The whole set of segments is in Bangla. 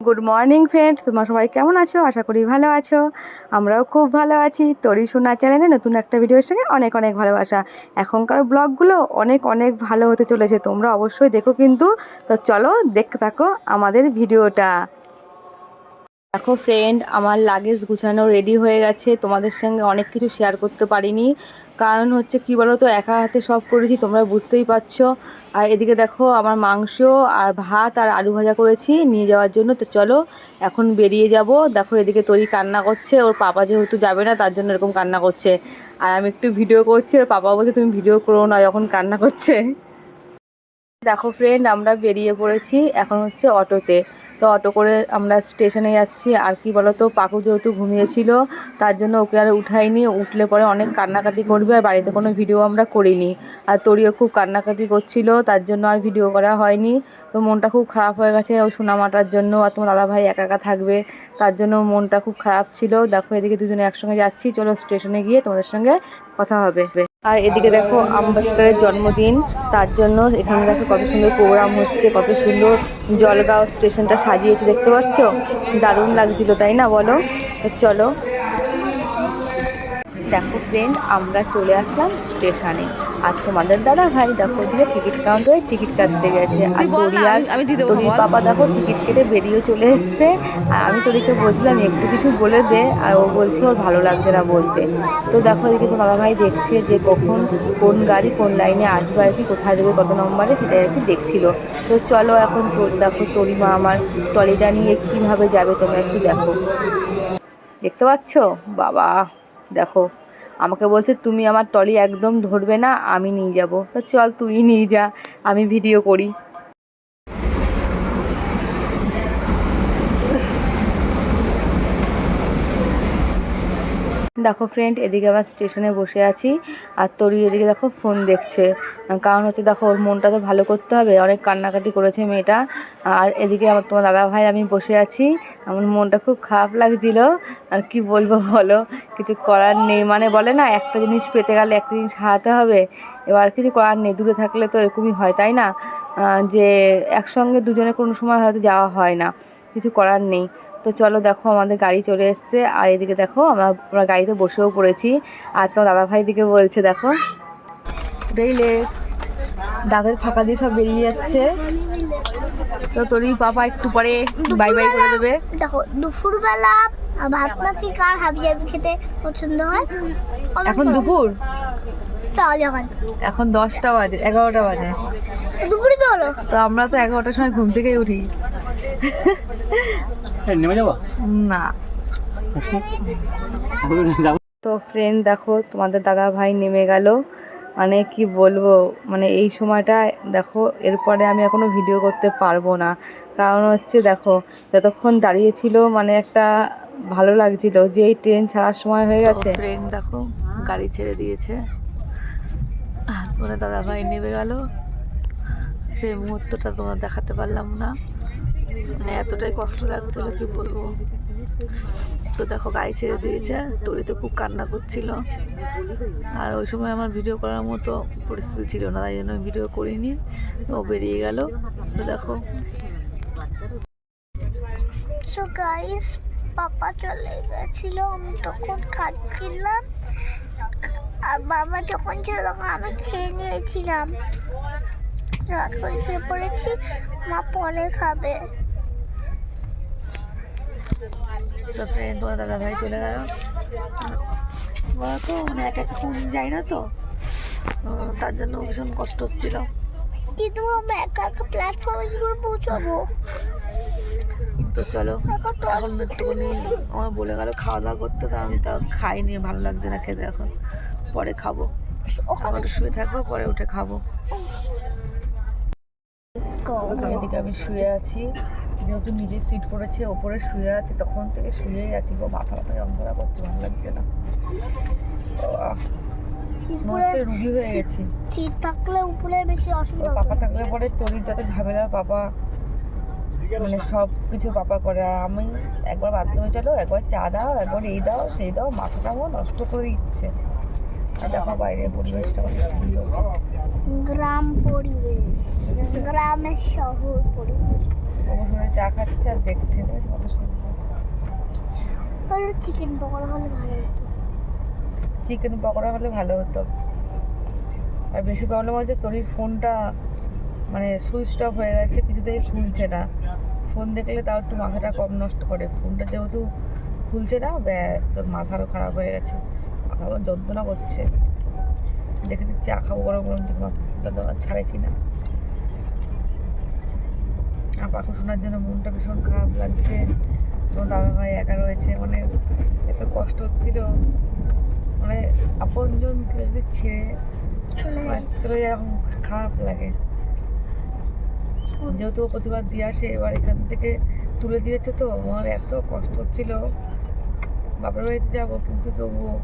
গুড মর্নিং ফ্রেন্ড তোমার সবাই কেমন আছো? আশা করি ভালো আছো। আমরাও খুব ভালো আছি। তরি সোনা চ্যানেলে নতুন একটা ভিডিওর সঙ্গে অনেক অনেক ভালোবাসা। এখনকার ব্লগগুলো অনেক অনেক ভালো হতে চলেছে। তোমরা অবশ্যই দেখো কিন্তু। তো চলো দেখতে থাকো আমাদের ভিডিওটা। দেখো ফ্রেন্ড আমার লাগেজ গুছানো রেডি হয়ে গেছে। তোমাদের সঙ্গে অনেক কিছু শেয়ার করতে পারিনি। কারণ হচ্ছে কি বলো তো একা হাতে সব করেছি, তোমরা বুঝতেই পারছ। আর এদিকে দেখো, আমার মাংস আর ভাত আর আলু ভাজা করেছি, নিয়ে যাওয়ার জন্য। তো চলো, এখন বেরিয়ে যাব। দেখো, এদিকে তরি কান্না করছে, ওর পাপা যেহেতু যাবে না, তার জন্য এরকম কান্না করছে। আর আমি একটু ভিডিও করছি, ওর পাপা বলছে, তুমি ভিডিও করো না যখন কান্না করছে। দেখো ফ্রেন্ড আমরা বেরিয়ে পড়েছি, এখন হচ্ছে অটোতে। তো অটো করে আমরা স্টেশনে যাচ্ছি। আর কি বলতো, পাকু যেহেতু ঘুমিয়েছিল, তার জন্য ওকে আর উঠাইনি। উঠলে পরে অনেক কান্নাকাটি করবে আর বাড়িতে কোনো ভিডিও আমরা করিনি। আর তোরিও খুব কান্নাকাটি করছিল, তার জন্য আর ভিডিও করা হয়নি। তো মনটা খুব খারাপ হয়ে গেছে ওই সোনামাটার জন্য, আর তোমার দাদাভাই একা একা থাকবে, তার জন্য মনটা খুব খারাপ ছিল। দেখো এদিকে দুজনে একসঙ্গে যাচ্ছি, চলো স্টেশনে গিয়ে তোমাদের সঙ্গে কথা হবে। আর এদিকে দেখো আম্বেদকরের জন্মদিন, তার জন্য এখানে দেখো কত সুন্দর প্রোগ্রাম হচ্ছে, কত সুন্দর জলগাঁও স্টেশনটা সাজিয়েছে, দেখতে পাচ্ছ? দারুণ লাগছিল, তাই না বলো? চলো দেখো ফ্রেন্ড আমরা চলে আসলাম স্টেশনে আর তোমাদের দাদা ভাই দেখো ওদিকে টিকিট কাউন্টারে টিকিট কাটতে গেছে। আর দড়ির বাবা দেখো টিকিট কেটে বেরিয়ে চলে এসছে। আর আমি তোদেরকে বলছিলাম একটু কিছু বলে দে। আর ও বলছে ওর ভালো লাগছে না বলতে। তো দেখো এদিকে তো দাদা ভাই দেখছে যে কখন কোন গাড়ি কোন লাইনে আসবে আর কি কোথায় দেবে কত নম্বরে সেটাই আর কি দেখছিল। তো চলো এখন তোর দেখো তোরি মা আমার ট্রলিটা নিয়ে কীভাবে যাবে তোমরা একটু দেখো। দেখতে পাচ্ছ? বাবা! দেখো, আমাকে বলছে, তুমি আমার টলি একদম ধরবে না, আমি নিয়ে যাব। তো চল তুই নিয়ে যা, আমি ভিডিও করি। দেখো ফ্রেন্ড এদিকে আমার স্টেশনে বসে আছি আর তোরই এদিকে দেখো ফোন দেখছে। কারণ হচ্ছে দেখো ওর মনটা তো ভালো করতে হবে, অনেক কান্নাকাটি করেছে মেয়েটা। আর এদিকে আমার তোমার দাদা ভাই আমি বসে আছি, আমার মনটা খুব খারাপ লাগছিল। আর কি বলব বলো, কিছু করার নেই। মানে বলে না, একটা জিনিস পেতে গেলে একটা জিনিস হারাতে হবে। এবার কিছু করার নেই, দূরে থাকলে তো এরকমই হয়, তাই না? যে একসঙ্গে দুজনে কোনো সময় হয়তো যাওয়া হয় না, কিছু করার নেই। তো চলো দেখো আমাদের গাড়ি চলে এসছে। আর এদিকে দেখো আমরা আমরা গাড়িতে বসেও পড়েছি। আর তোমার দাদাভাই দিকে বলছে দেখো। এটাই লেস দাঁতের ফাঁকা দিয়ে সব বেরিয়ে যাচ্ছে। তো তোরই পাপা একটু পরে বাই বাই করে দেবে। দেখো দুপুরবেলা ভাত মাখি কার হাবি জাবি খেতে পছন্দ হয়? এখন দুপুর? চল এখন। দশটা বাজে এগারোটা বাজে। দুপুরে তো হলো। তো আমরা তো এগারোটার সময় ঘুম থেকেই উঠি। নেমে যাব? না। তো ফ্রেন্ড দেখো তোমাদের দাদা ভাই নেমে গেল। মানে কি বলব মানে এই সময়টা দেখো এরপরে আমি এখনও ভিডিও করতে পারব না। কারণ হচ্ছে দেখো যতক্ষণ দাঁড়িয়েছিল মানে একটা ভালো লাগছিল যে এই ট্রেন ছাড়ার সময় হয়ে গেছে। ফ্রেন্ড দেখো গাড়ি ছেড়ে দিয়েছে। তোমাদের দাদা ভাই নেমে গেল। সেই মুহূর্তটা তোমার দেখাতে পারলাম না। মানে এতটাই কষ্ট লাগছিল, কি বলব? তো দেখো, গাড়ি ছেড়ে দিয়েছে তরি তো খুব কান্না করছিল। আর ওই সময় আমার ভিডিও করার মতো পরিস্থিতি ছিল না, তাই জন্য ভিডিও করিনি। ও বেরিয়ে গেল। তো দেখো। পাপা চলে গেছিল, আমি তখন খাচ্ছিলাম। আর বাবা যখন ছিল, তখন আমি খেয়ে নিয়েছিলাম। তো এখন শুয়ে পড়েছি মা পরে খাবে। তো ফ্রেন্ড তোমার দাদা ভাই চলে গেল। তো মানে একা একা কোন যাই না তো? তার জন্য ভীষণ কষ্ট হচ্ছিল। কিন্তু আমরা একা একা প্ল্যাটফর্মে কি করে পৌঁছাবো? তো চলো এখন একটুখানি আমার বলে গেল খাওয়া দাওয়া করতে তো আমি তাও খাইনি ভালো লাগছে না খেতে এখন। পরে খাব। ওখানে শুয়ে থাকব পরে উঠে খাব। এদিকে আমি শুয়ে আছি। যেহেতু নিজে সিট পড়েছে ওপরে শুয়ে আছি তখন থেকে শুয়েই আছি গো মাথা মাথা যন্ত্রণা করছে ভালো লাগছে না। মনে রুগী হয়ে গেছি। সিট থাকলে উপরে বেশি অসুবিধা পাপা থাকলে পরে তোরই যত ঝামেলা পাপা মানে সব কিছু পাপা করে। আর আমি একবার বাথরুমে চলো একবার চা দাও একবার এই দাও সেই দাও মাথাটা আমার নষ্ট করে দিচ্ছে। দেখো বাইরের পরিবেশটা গ্রাম পরিবেশ গ্রামের শহর পরিবেশ। চা খাচ্ছে আর দেখছে কত সুন্দর। চিকেন পকোড়া হলে ভালো হতো। চিকেন পকোড়া হলে ভালো হতো। আর বেশি প্রবলেম হচ্ছে তোর ফোনটা মানে সুইচ অফ হয়ে গেছে কিছুতেই খুলছে না। ফোন দেখলে তাও একটু মাথাটা কম নষ্ট করে। ফোনটা যেহেতু খুলছে না ব্যাস তোর মাথারও খারাপ হয়ে গেছে। আমার যন্ত্রণা করছে। দেখে চা খাব গরম গরম থেকে মাথা কি না। আর পাখু শোনার জন্য মনটা ভীষণ খারাপ লাগছে। তোমার দাদা ভাই একা রয়েছে। মানে এত কষ্ট হচ্ছিল। মানে আপনজন কেউ যদি ছেড়ে চলে মানে যায় এরকম খারাপ লাগে। যেহেতু ও প্রতিবার দিয়ে আসে এবার এখান থেকে তুলে দিয়েছে তো। আমার এত কষ্ট হচ্ছিল। বাপের বাড়িতে যাব কিন্তু তবুও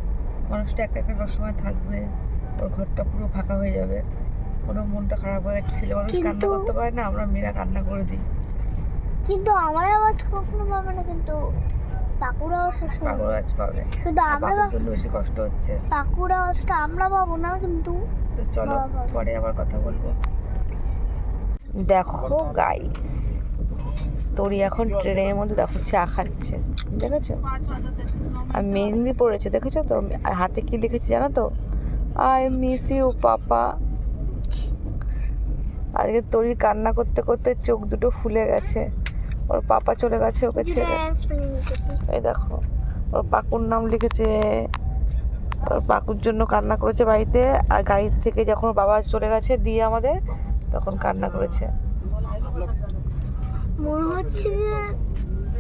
মানুষটা একা একা সবসময় থাকবে ওর ঘরটা পুরো ফাঁকা হয়ে যাবে ওর মনটা খারাপ হয়ে ছেলে মানুষ কান্না করতে পারে না আমরা মেয়েরা কান্না করে দিই। কিন্তু আমার আওয়াজ কখনো পাবে না কিন্তু পাকুড়া আওয়াজ সবসময় পাগল গাছ পাবে। আর আমরা জন্য বেশি কষ্ট হচ্ছে। পাকুড়া আওয়াজটা আমরা পাবো না কিন্তু চলো পরে আবার কথা বলব। দেখো গাইস তোরই এখন ট্রেনের মধ্যে দেখো চা খাচ্ছে দেখেছ? আর মেহেন্দি পড়েছে দেখেছ তো? আর হাতে কি লিখেছে জানো তো? I miss you papa. আজকে তোরই কান্না করতে করতে চোখ দুটো ফুলে গেছে। ওর পাপা চলে গেছে ওকে ছেড়ে। এই দেখো ওর পাকুর নাম লিখেছে। ওর পাকুর জন্য কান্না করেছে বাড়িতে। আর গাড়ি থেকে যখন বাবা চলে গেছে দিয়ে আমাদের তখন কান্না করেছে। মনে হচ্ছে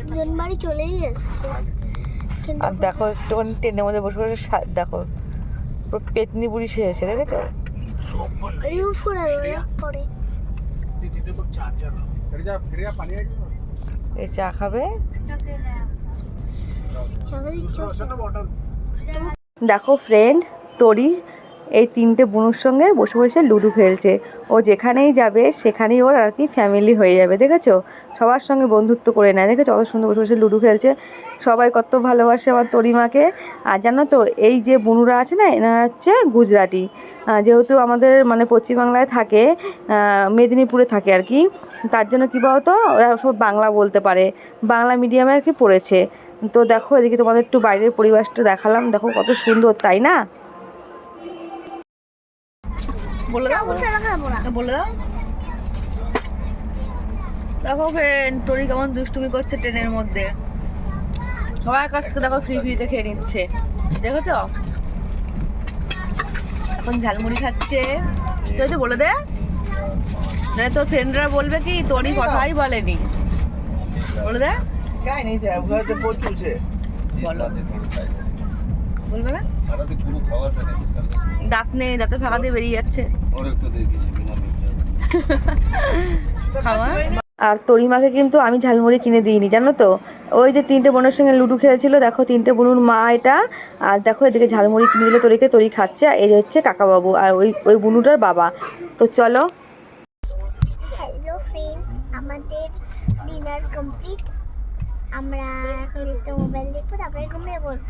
যে বাড়ি চলেই এসছে। আর দেখো একটুখানি ট্রেনের মধ্যে বসে বসে সা- দেখো পুরো পেতনি বুড়ি সেরেছে দেখেছ? এই চা খাবে। দেখো ফ্রেন্ড তরি এই তিনটে বোনুর সঙ্গে বসে বসে লুডো খেলছে। ও যেখানেই যাবে, সেখানেই ওর আর কি ফ্যামিলি হয়ে যাবে, দেখেছ? সবার সঙ্গে বন্ধুত্ব করে নেয়, দেখেছ? অত সুন্দর বসে বসে লুডো খেলছে। সবাই কত ভালোবাসে আমার তরিমাকে। আর জানো তো, এই যে বনুরা আছে না, এনারা হচ্ছে গুজরাটি। যেহেতু আমাদের মানে পশ্চিমবাংলায় থাকে মেদিনীপুরে থাকে আর কি, তার জন্য কী বলতো, ওরা সব বাংলা বলতে পারে। বাংলা মিডিয়ামে আর কি পড়েছে। তো দেখো, এদিকে তোমাদের একটু বাইরের পরিবেশটা দেখালাম। দেখো কত সুন্দর, তাই না? বলে দাও বলে দাও। দেখো ফ্রেন্ড তোরই কেমন দুষ্টুমি করছে ট্রেনের মধ্যে। সবাই কাছ থেকে দেখো ফ্রি ফ্রিতে খেয়ে নিচ্ছে। দেখেছ? এখন ঝালমুড়ি খাচ্ছে। তুই বলে দে। মানে তোর ফ্রেন্ডরা বলবে কি তোরই কথাই বলেনি। বলে দে। বলবে দাঁত নেই দাঁতের ফাঁকা দিয়ে বেরিয়ে যাচ্ছে। আর আর তরিমাকে কিন্তু আমি ঝালমুড়ি কিনে দিইনি জানো তো? ওই যে তিনটে বোনের সঙ্গে লুডু খেলেছিল দেখো তিনটে বোনুর মা এটা আর দেখো এদিকে ঝালমুড়ি কিনে দিল তরিকে তরি খাচ্ছে আর এই হচ্ছে কাকাবাবু আর ওই ওই বুনুটার বাবা। তো চলো। আমরা এখন একটু মোবাইল দেখব তারপরে ঘুমিয়ে পড়ব।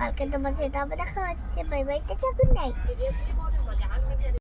কালকে তোমার সাথে আবার দেখা হচ্ছে। Bye bye tata good night